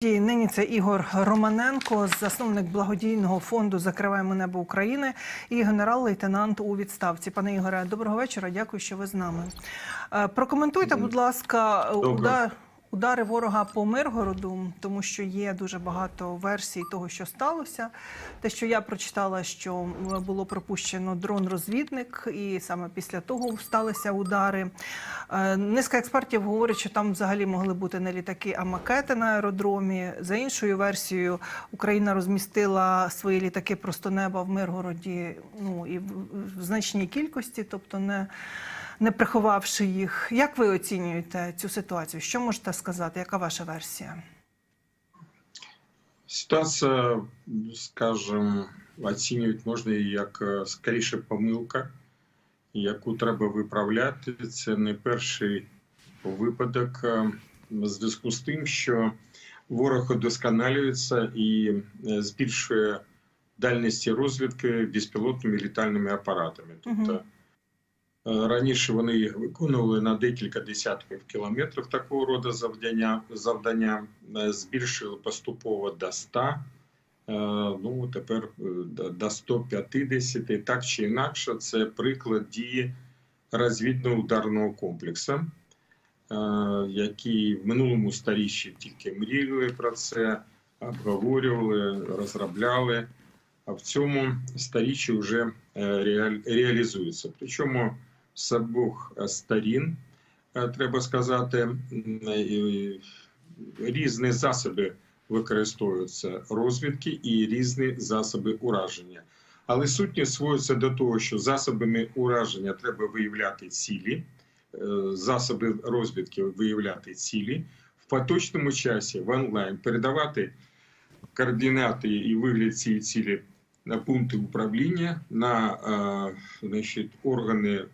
І Нині це Ігор Романенко, засновник благодійного фонду Закриваємо небо України і генерал-лейтенант у відставці. Пане Ігоре, доброго вечора. Дякую, що ви з нами. Е, Прокоментуйте, будь ласка, удар, удари ворога по Миргороду, тому що є дуже багато версій того, що сталося. Те, що я прочитала, що було пропущено дрон-розвідник, і саме після того сталися удари. Е, Низка експертів говорять, що там взагалі могли бути не літаки, а макети на аеродромі. За іншою версією, Україна розмістила свої літаки просто неба в Миргороді, ну і в значній кількості, тобто не, не приховавши їх. Як ви оцінюєте цю ситуацію? Що можете сказати? Яка ваша версія? Ситуація, скажімо, оцінювати можна як е, скоріше помилка, яку треба виправляти. Це не перший випадок е, в зв'язку з тим, що ворог удосконалюється і е, збільшує дальності розвідки безпілотними літальними апаратами. Тобто раніше вони їх виконували на декілька десятків кілометрів такого роду завдання, завдання е, збільшили поступово до 100, е, ну тепер е, до- до 150. Так чи інакше, це приклад дії розвідно-ударного комплексу, е, який в минулому сторіччі тільки мріяли про це, обговорювали, розробляли. А в цьому сторіччі вже е, реалізується. Причому з обох сторін, треба сказати, різні засоби використовуються розвідки і різні засоби ураження. Але сутність сводиться до того, що засобами ураження треба виявляти цілі, е, засоби розвідки виявляти цілі в поточному часі в онлайн передавати координати і вигляд цієї цілі на пункти управління, на е, значить, органи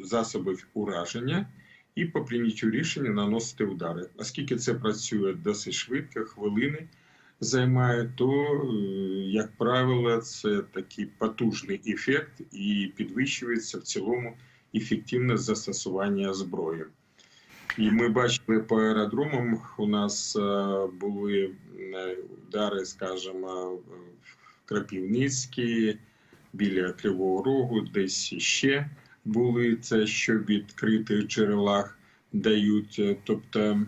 засобів ураження і по прийняттю рішення наносити удари. Оскільки це працює досить швидко, хвилини займає, то, е, як правило, це такий потужний ефект і підвищується в цілому ефективність застосування зброї. І ми бачили по аеродромам, у нас е, були е, удари, скажімо, в Крапівницькій, біля Кривого Рогу, десь ще були це, що відкритих джерелах дають. Е, Тобто,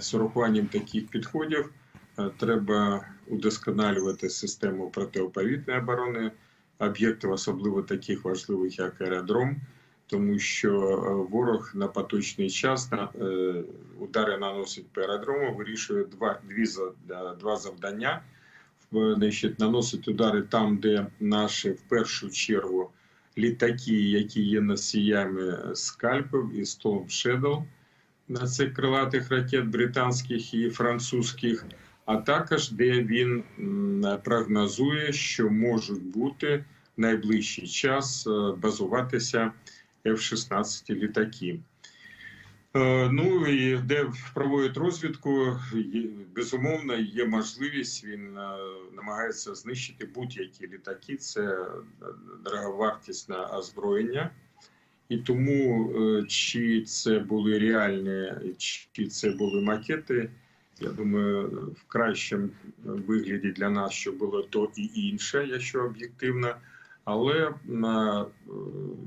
з урахуванням таких підходів е, треба удосконалювати систему протиповітряної оборони об'єктів, особливо таких важливих, як аеродром тому що е, ворог на поточний час на удари наносить по аеродрому, вирішує два дві два завдання. Значить, наносить удари там, де наші в першу чергу літаки, які є носіями скальпів і Storm Shadow на цих крилатих ракет британських і французьких, а також де він прогнозує, що можуть бути в найближчий час е, базуватися F-16 літаки. Е, Ну і де проводять розвідку, безумовно, є можливість. Він е, намагається знищити будь-які літаки. Це е, дороговартісне озброєння. І тому, чи це були реальні, чи це були макети, я думаю, в кращому вигляді для нас, що було то і інше, якщо об'єктивно. Але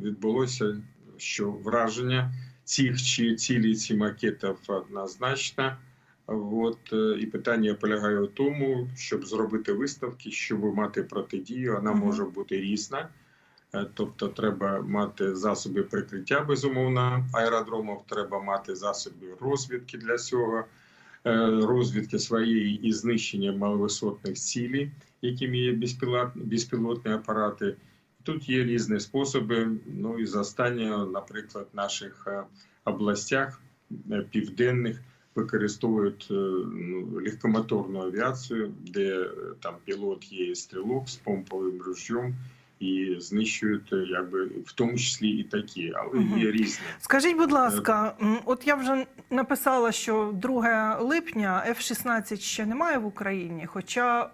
відбулося, що враження цілі ці макетів однозначно. От е, і питання полягає в тому, щоб зробити виставки, щоб мати протидію. Вона може бути різна. Е, Тобто, треба мати засоби прикриття, безумовно, аеродромів, треба мати засоби розвідки для цього, е, розвідки своєї і знищення маловисотних цілей, якими є безпілотні апарати. Тут є різні способи. Ну і за останнє, наприклад, в наших е, областях е, південних використовують е, ну, легкомоторну авіацію, де там пілот є стрілок з помповим ружьом і знищують, якби в тому числі і такі, але Мгм. є різні. Скажіть, будь ласка, от я вже написала, що 2 липня F-16 ще немає в Україні, хоча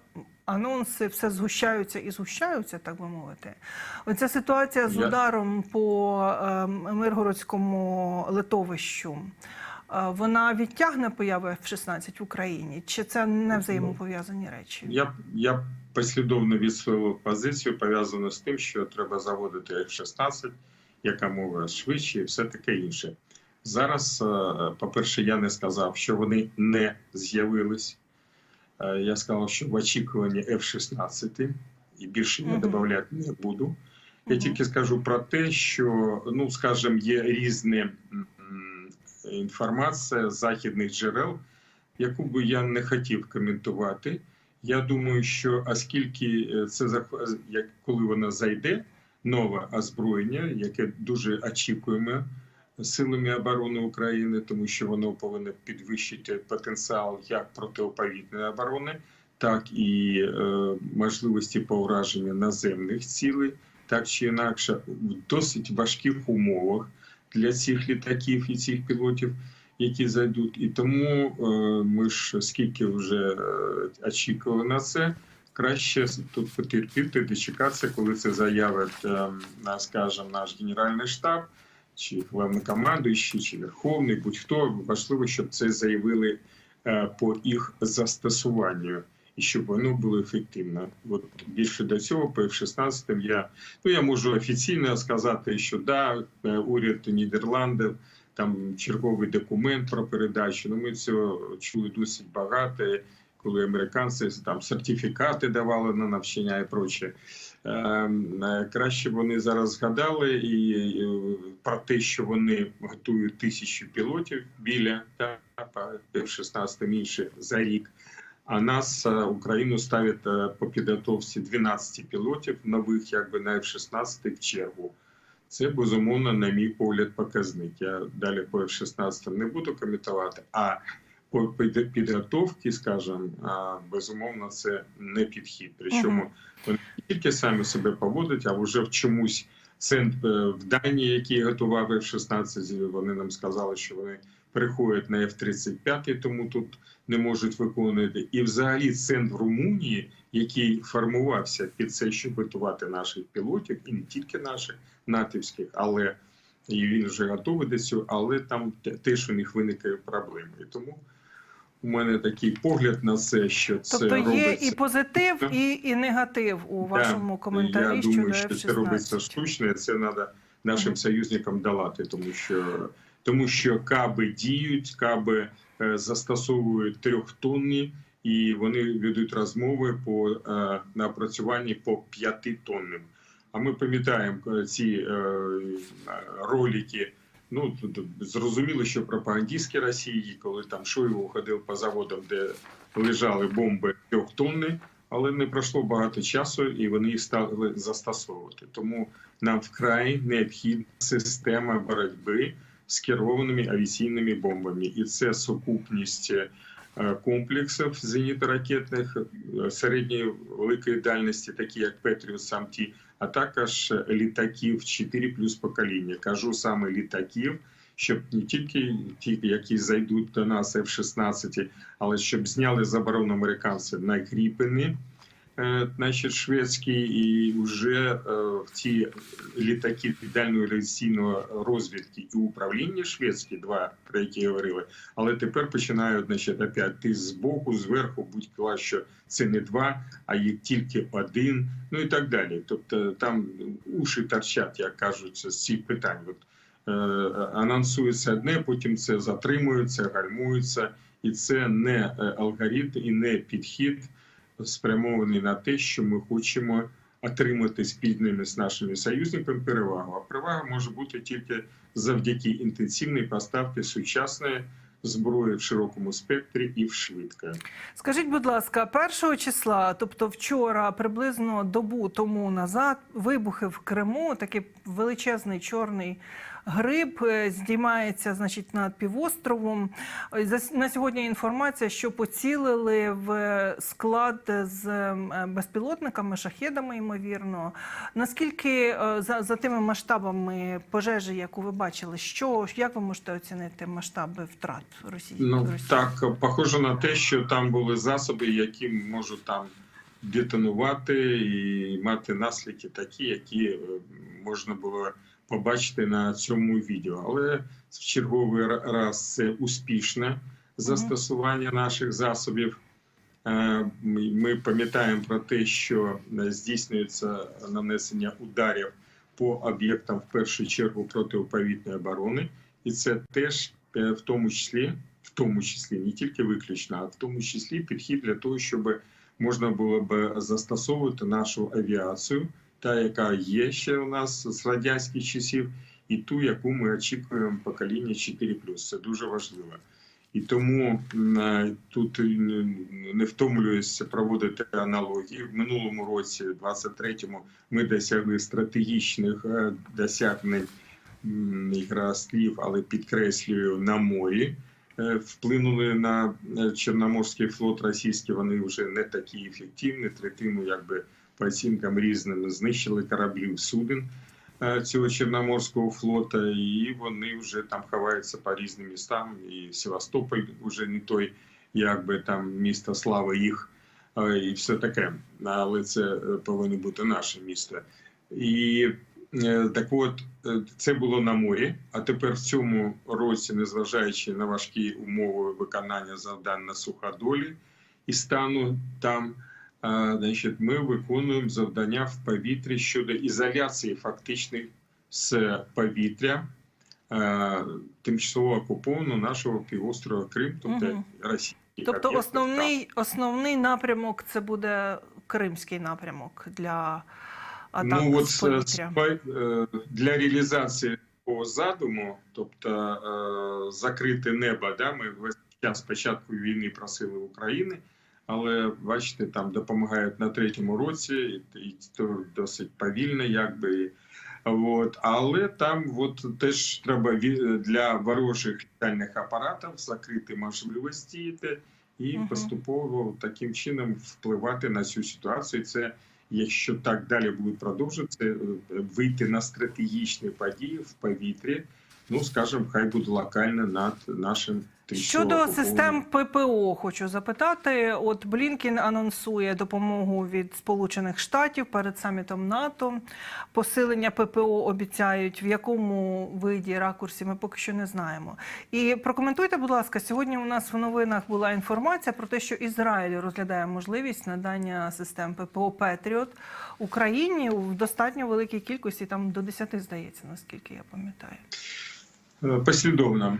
анонси все згущаються і згущаються, так би мовити. Оця ситуація з ударом по ем, Миргородському литовищу. е, вона відтягне появу F-16 в Україні? Чи це не взаємопов'язані речі? Я, я послідовно відсвою позицію пов'язану з тим, що треба заводити F-16 якомога швидше і все таке інше. Зараз, е, по-перше, я не сказав, що вони не з'явились. Е, Я сказав, що в очікуванні F-16, і більше я Мгм. додавати не буду. Я тільки скажу про те, що, ну, скажімо, є різна інформація з західних джерел, яку би я не хотів коментувати. Я думаю, що оскільки е, це коли вона зайде, нове озброєння, яке дуже очікуємо силами оборони України, тому що воно повинно підвищити потенціал як протиповітряної оборони, так і е, можливості по враженню наземних цілей, так чи інакше, в досить важких умовах для цих літаків і цих пілотів які зайдуть. І тому е, ми ж скільки вже е, очікували на це, краще тут потерпіти, дочекатися, коли це заявить, е, на, скажімо, наш генеральний штаб, чи головнокомандуючий, чи верховний, будь-хто важливо, щоб це заявили е, по їх застосуванню. І щоб воно було ефективно. От більше до цього, по F-16 я ну я можу офіційно сказати, що да, е, уряд Нідерландів там черговий документ про передачу. Ну ми цього чули досить багато. Коли американці там сертифікати давали на навчання і проче. Е, е, краще вони зараз згадали і, про те, що вони готують тисячу пілотів біля та F-16 інше за рік. А нас е, Україну ставить е, по підготовці 12 пілотів нових, якби на F-16 в чергу. Це безумовно, на мій погляд, показник. Я далі по F-16 не буду коментувати. А по під- підготовці, скажімо, безумовно, це не підхід. Причому вони не тільки самі себе поводять, а вже в чомусь центр в Данії, який готував F-16, вони нам сказали, що вони переходять на F-35, тому тут не можуть виконувати. І взагалі центр в Румунії, який формувався під це, щоб готувати наших пілотів, і не тільки наших натівських, але і він вже готовий до цього, але там теж у них виникає проблеми. І тому у мене такий погляд на це, що це Тобто є робиться. і позитив, і, і негатив у вашому коментарі Я думаю, що це робиться F-16. штучно, і це треба нашим союзникам долати, тому що тому що каби діють, каби е, застосовують трьохтонні, і вони ведуть розмови по е, напрацюванні по п'ятитонним. А ми пам'ятаємо е, ці е, ролики. Ну зрозуміло, що пропагандистські Росії, коли там Шойгу ходив по заводам, де лежали бомби трьохтонні, але не пройшло багато часу, і вони їх стали застосовувати. Тому нам вкрай необхідна система боротьби з керованими авіаційними бомбами, і це сукупність е, комплексів зенітно-ракетних е, середньої великої дальності, такі як Петріус Самті, а також літаків 4 плюс покоління. Кажу саме літаків. Щоб не тільки ті, які зайдуть до нас F-16, але щоб зняли заборону американців на Кріпини, е, значить, шведські, і вже е, в ті літаки дальньої авіаційної розвідки і управління шведські, два про які говорили, але тепер починають значить, опять ти з боку, зверху, будь клас, що це не два, а їх тільки один, ну і так далі. Тобто там уші торчать, як кажуть, з цих питань. От, е, анонсується одне, потім це затримується, гальмується, і це не алгоритм і не підхід спрямований на те, що ми хочемо отримати спільними з нашими союзниками перевагу. А перевага може бути тільки завдяки інтенсивній поставці сучасної зброї в широкому спектрі і в швидко. Скажіть, будь ласка, першого числа, тобто вчора, приблизно добу тому назад, вибухи в Криму, такий величезний чорний гриб е, здіймається, значить, над півостровом. Е, На сьогодні інформація, що поцілили в склад з е, безпілотниками, шахедами, ймовірно. Наскільки е, за, за тими масштабами пожежі, яку ви бачили, що як ви можете оцінити масштаби втрат Росії? Ну Росії? так похоже на те, що там були засоби, які можуть там детонувати і мати наслідки такі, які е, можна було побачите на цьому відео. Але в черговий раз це успішне застосування наших засобів. Е, Ми ми пам'ятаємо про те, що е, здійснюється нанесення ударів по об'єктам в першу чергу протиповітної оборони, і це теж е, в тому числі, в тому числі не тільки виключно, а в тому числі підхід для того, щоб можна було б застосовувати нашу авіацію, та яка є ще у нас з радянських часів, і ту, яку ми очікуємо покоління 4+. Це дуже важливо. І тому е, тут е, не втомлююся проводити аналогії. В минулому році, 23-му, ми досягли стратегічних е, досягнень ігра слів, але підкреслюю на морі. Вплинули на Чорноморський флот російський. Вони вже не такі ефективні. Третину, якби по оцінкам різним, знищили кораблів суден е, цього Чорноморського флота, і вони вже там ховаються по різним містам. І Севастополь вже не той, якби там місто слави їх, е, і все таке. Але це е, повинно бути наше місто. І так от це було на морі. А тепер в цьому році, незважаючи на важкі умови виконання завдань на суходолі і стану там. Значить, ми виконуємо завдання в повітрі щодо ізоляції фактичних з повітря тимчасово окупованого нашого півострова Крим, тобто Мгм. Росії. Тобто основний, основний напрямок це буде Кримський напрямок для атак ну, от з повітря. е, для реалізації такого задуму, тобто е, закрите небо, да, ми весь час спочатку війни просили України, але бачите, там допомагають на третьому році, і, і то досить повільно, якби. От, але там от теж треба для ворожих літальних апаратів закрити можливості і Мгм. поступово таким чином впливати на цю ситуацію. Це якщо так далі буде продовжуватися, е, вийти на стратегічні події в повітрі, ну скажімо, хай буде локально над нашим Щодо систем ППО, хочу запитати. От Блінкін анонсує допомогу від Сполучених Штатів перед самітом НАТО. Посилення ППО обіцяють, в якому виді ракурсі ми поки що не знаємо. І прокоментуйте, будь ласка, сьогодні у нас в новинах була інформація про те, що Ізраїль розглядає можливість надання систем ППО Петріот Україні в достатньо великій кількості, там до 10, здається, наскільки я пам'ятаю. Е, Послідовно.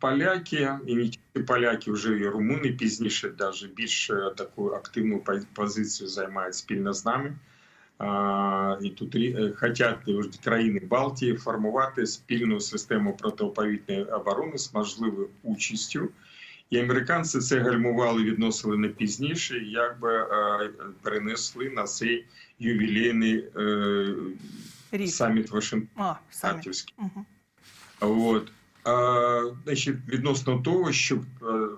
Поляки, і не тільки поляки, вже і румуни пізніше, навіть більш таку активну позицію займають спільно з нами. І тут е, хочуть країни Балтії формувати спільну систему протиповітної оборони з можливою участю. І американці це гальмували, відносили не пізніше, і якби е, перенесли на цей ювілейний е, саміт Вашингтон. А, Угу. От. А, значить, відносно того, щоб е,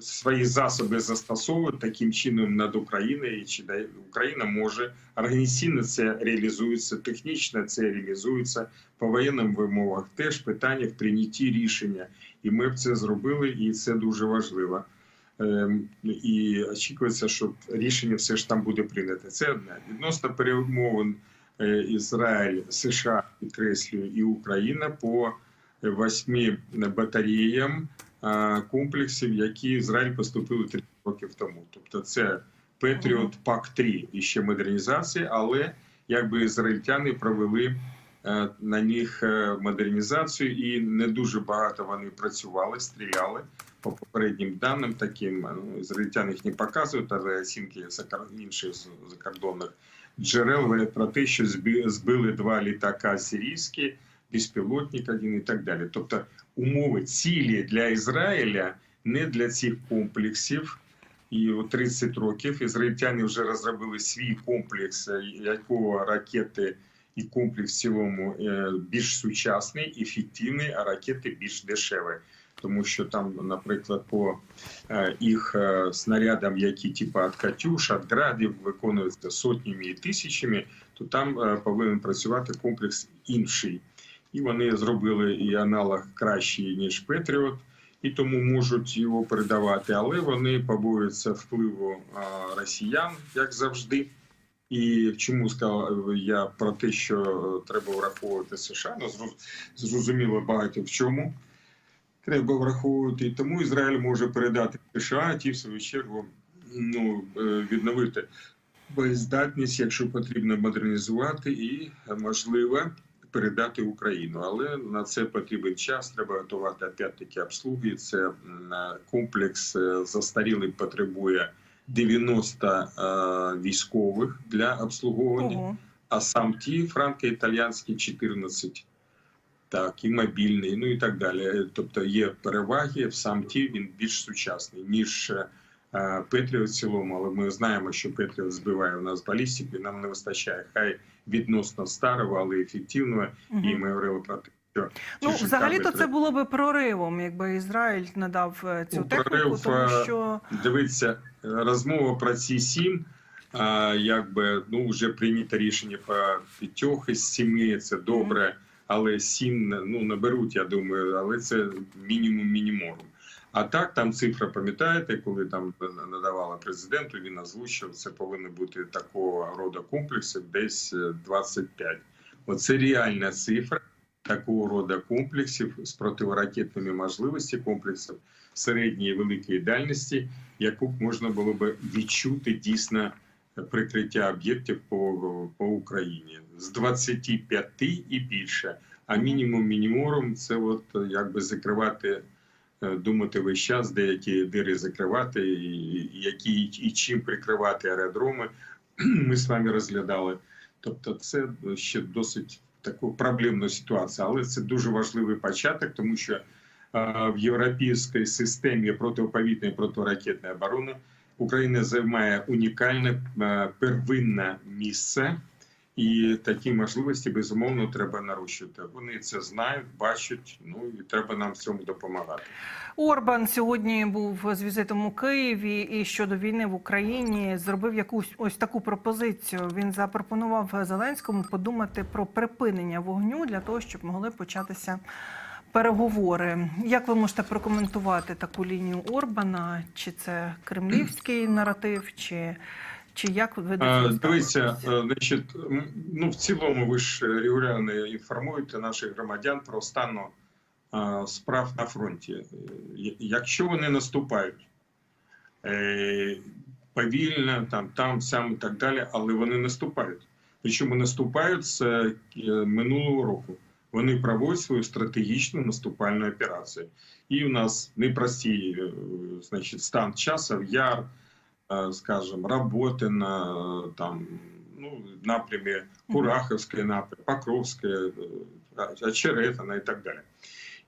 свої засоби застосовувати таким чином над Україною, чи Україна може організаційно це реалізується, технічно це реалізується по воєнним вимогах. Теж питання в прийнятті рішення, і ми б це зробили, і це дуже важливо. Ем, І очікується, що рішення все ж там буде прийнято. Це одне відносно перемовин е, Ізраїль, США, підкреслюю, і Україна по восьми батареям комплексів, які Ізраїль поступили 30 років тому. Тобто це Петріот Пак 3 і ще модернізація, але якби ізраїльтяни провели е, на них е, модернізацію, і не дуже багато вони працювали, стріляли. По попереднім даним, таким ну, ізраїльтяни їх не показують, але оцінки інших закордонних джерел говорять про те, що збили два літака сирійські, безпілотник один і так далі. Тобто умови цілі для Ізраїля не для цих комплексів. І у 30 років ізраїльтяни вже розробили свій комплекс, е, якого ракети і комплекс в цілому е, більш сучасний, ефективний, а ракети більш дешеві. Тому що там, наприклад, по е, їх снарядам, які типу від Катюш, від градів виконуються сотнями і тисячами, то там повинен працювати комплекс інший. І вони зробили і аналог кращий, ніж Петріот, і тому можуть його передавати. Але вони побоюються впливу росіян, як завжди. І чому сказав я про те, що е, треба враховувати США? Ну, зрозуміло багато в чому треба враховувати. І тому Ізраїль може передати США, ті в свою чергу ну, е, відновити боєздатність, якщо потрібно модернізувати, і можливо передати Україну. Але на це потрібен час. Треба готувати опять-таки обслуги. Це е, комплекс е, застарілий потребує 90 е, військових для обслуговування Ого. а сам ті франко-італіянські 14. Так, і мобільний, ну і так далі. Тобто є переваги в сам ті, він більш сучасний, ніж Петріот в цілому, але ми знаємо, що Петріот збиває у нас балістику, і нам не вистачає хай відносно старого, але ефективного. Мгм. І ми говорили про те, що Ну, ці взагалі-то це було би проривом, якби Ізраїль надав е, цю Ну, техніку, тому е, що Дивіться, розмова про ці сім. А, якби ну вже прийнято рішення по п'ятьох із сіми. Це добре, але сім ну наберуть, я думаю, але це мінімум мінімум. А так там цифра, пам'ятаєте, коли там надавала президенту, він озвучив, це повинно бути такого роду комплекси, десь е, 25. Оце реальна цифра такого роду комплексів з противоракетними можливостями комплексів середньої і великої дальності, яку б можна було би відчути дійсно прикриття об'єктів по, по Україні з 25 і більше. А мінімум мініморум це от якби закривати, е, думати весь час, деякі дири закривати, які і чим прикривати аеродроми. Ми з вами розглядали. Тобто, це ще досить таку проблемну ситуацію, але це дуже важливий початок, тому що в європейській системі протиповітної протиракетної оборони Україна займає унікальне е, первинне місце, і такі можливості безумовно треба нарощувати. Вони це знають, бачать. Ну і треба нам в цьому допомагати. Орбан сьогодні був з візитом у Києві і щодо війни в Україні зробив якусь ось таку пропозицію. Він запропонував Зеленському подумати про припинення вогню для того, щоб могли початися переговори. Як ви можете прокоментувати таку лінію Орбана? Чи це кремлівський наратив, чи, чи як ви цього Е, Дивіться, е, значить, ну в цілому ви ж регулярно інформуєте наших громадян про стан е, справ на фронті. Е, Якщо вони наступають е, повільно, там, там, сам і так далі, але вони наступають. Причому наступають з е, минулого року. Вони проводять свою стратегічну наступальну операцію. І у нас непрості, е, значить, стан часу, яр, скажем, работы на э, там, ну, напрямі Кураховської напрям, Покровське, э, Очеретина і так далі.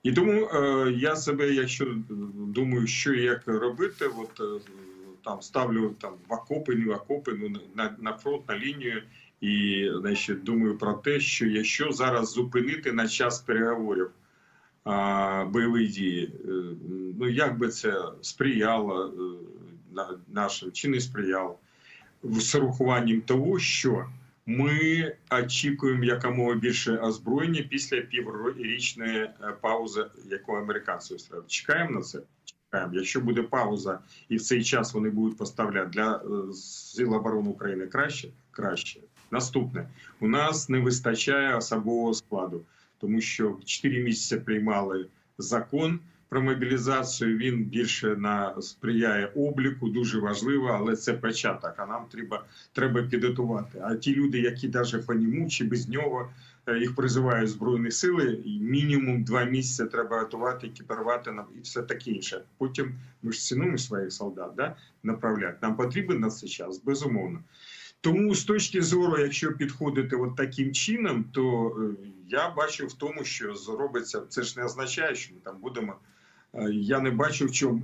І тому е, я себе, якщо думаю, що і як робити, от е, там ставлю там в окопи, не в окопи, ну на, на фронт, на лінію, і значить, думаю про те, що якщо зараз зупинити на час переговорів а, бойові дії, е, ну як би це сприяло е, на- нашим чи не сприяло з урахуванням того, що ми очікуємо якомога більше озброєння після піврічної е, паузи, яку американці устроїли. Чекаємо на це. Чекаємо. Якщо буде пауза, і в цей час вони будуть поставляти для е, сил оборони України краще, краще. Наступне у нас не вистачає особового складу, тому що 4 місяці приймали закон про мобілізацію. Він більше на сприяє обліку, дуже важливо, але це початок. А нам треба треба підготувати. А ті люди, які навіть по ньому чи без нього е, їх призивають збройні сили, мінімум два місяці треба готувати, екіпірувати нам і все таке інше. Потім ми ж цінуємо своїх солдат, да? направляти. Нам потрібен на цей час, безумовно. Тому з точки зору, якщо підходити от таким чином, то е, я бачу в тому, що зробиться. Це ж не означає, що ми там будемо. Е, Я не бачу в чому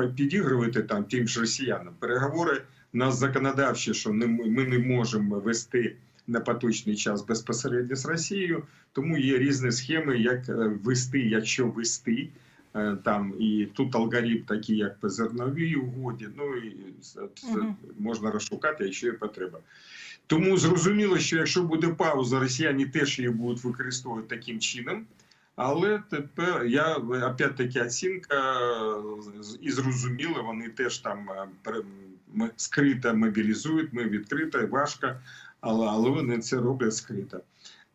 е, підігрувати там тим ж росіянам. Переговори нас законодавчі, що ми не можемо вести на поточний час безпосередньо з Росією, тому є різні схеми, як е, вести, якщо вести. Там і тут алгоритм такий, як по зерновій угоді. Ну і це- Мгм. можна розшукати, якщо є потреба. Тому зрозуміло, що якщо буде пауза, росіяни теж її будуть використовувати таким чином. Але тепер я опять-таки оцінка і зрозуміло, вони теж там е, скрито мобілізують, ми відкрито, важко, але, але вони це роблять скрито.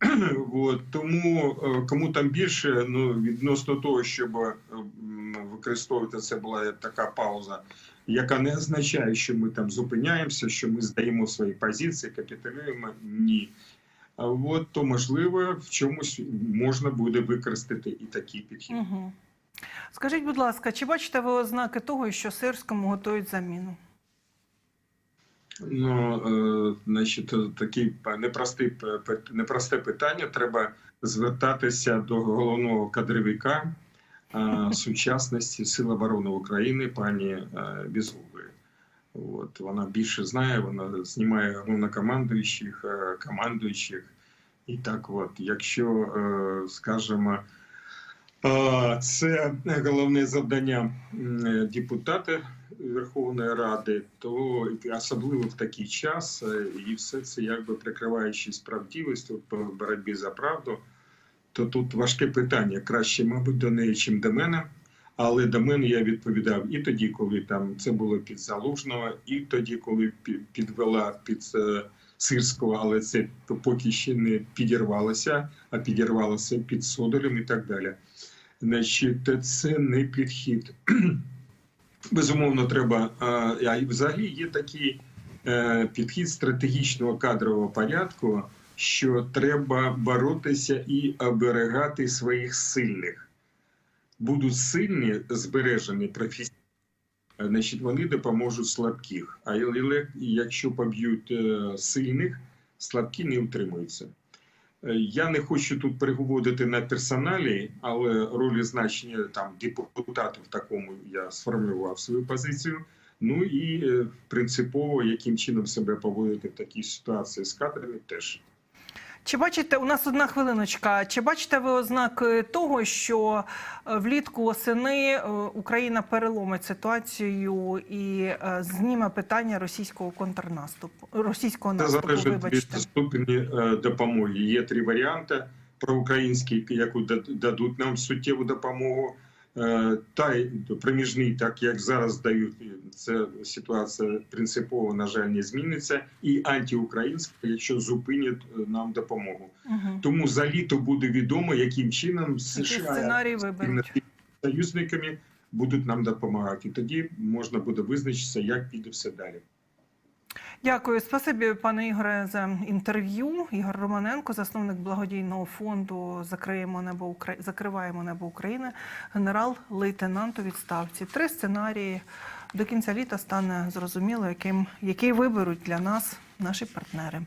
От, тому е, кому там більше, ну відносно того, щоб е, використовувати це була така пауза, яка не означає, що ми там зупиняємося, що ми здаємо свої позиції, капітулюємо. Ні. От то можливо в чомусь можна буде використати і такий підхід. Угу. Скажіть, будь ласка, чи бачите ви ознаки того, що Сирському готують заміну? Ну, е, значить, п- п- непросте питання. Треба звертатися до головного кадровика е, сучасності Сил оборони України, пані е, Безуглої. От вона більше знає, вона знімає головнокомандуючих, е, командуючих. І так, от, якщо, е, скажімо, е, це головне завдання депутата Верховної Ради, то особливо в такий час, і все це якби прикриваючись правдивістю по боротьбі за правду, то тут важке питання. Краще, мабуть, до неї, чим до мене. Але до мене я відповідав і тоді, коли там це було під Залужного, і тоді, коли підвела під е, Сирського, але це поки ще не підірвалося, а підірвалося під Содолем і так далі. Значить, це не підхід. Безумовно, треба. а, взагалі є такий е, підхід стратегічного кадрового порядку, що треба боротися і оберегати своїх сильних. Будуть сильні, збережені професійні, значить, вони допоможуть слабких. А якщо поб'ють е, сильних, слабкі не утримуються. Е, Я не хочу тут переговорити на персоналі, але роль значення там депутатів в такому я сформулював свою позицію. Ну і е, принципово, яким чином себе поводити в такій ситуації з кадрами, теж. Чи бачите, у нас одна хвилиночка. Чи бачите ви ознаки того, що е, влітку осени е, Україна переломить ситуацію і е, зніме питання російського контрнаступу, російського Це наступу? залежить Вибачте. від ступені е, допомоги. Є три варіанти проукраїнські, яку дад- дадуть нам суттєву допомогу. Е, Та й проміжний, так як зараз дають, це ситуація принципово, на жаль, не зміниться. І антиукраїнська, якщо зупинять е, нам допомогу. Угу. Тому за літо буде відомо, яким чином США сценарій виберуть? союзниками будуть нам допомагати. І тоді можна буде визначитися, як піде все далі. Дякую, спасибі, пане Ігоре, за інтерв'ю. Ігор Романенко, засновник благодійного фонду Закриємо небо Украї... Закриваємо небо України, генерал-лейтенант у відставці. Три сценарії до кінця літа стане зрозуміло, яким який виберуть для нас наші партнери.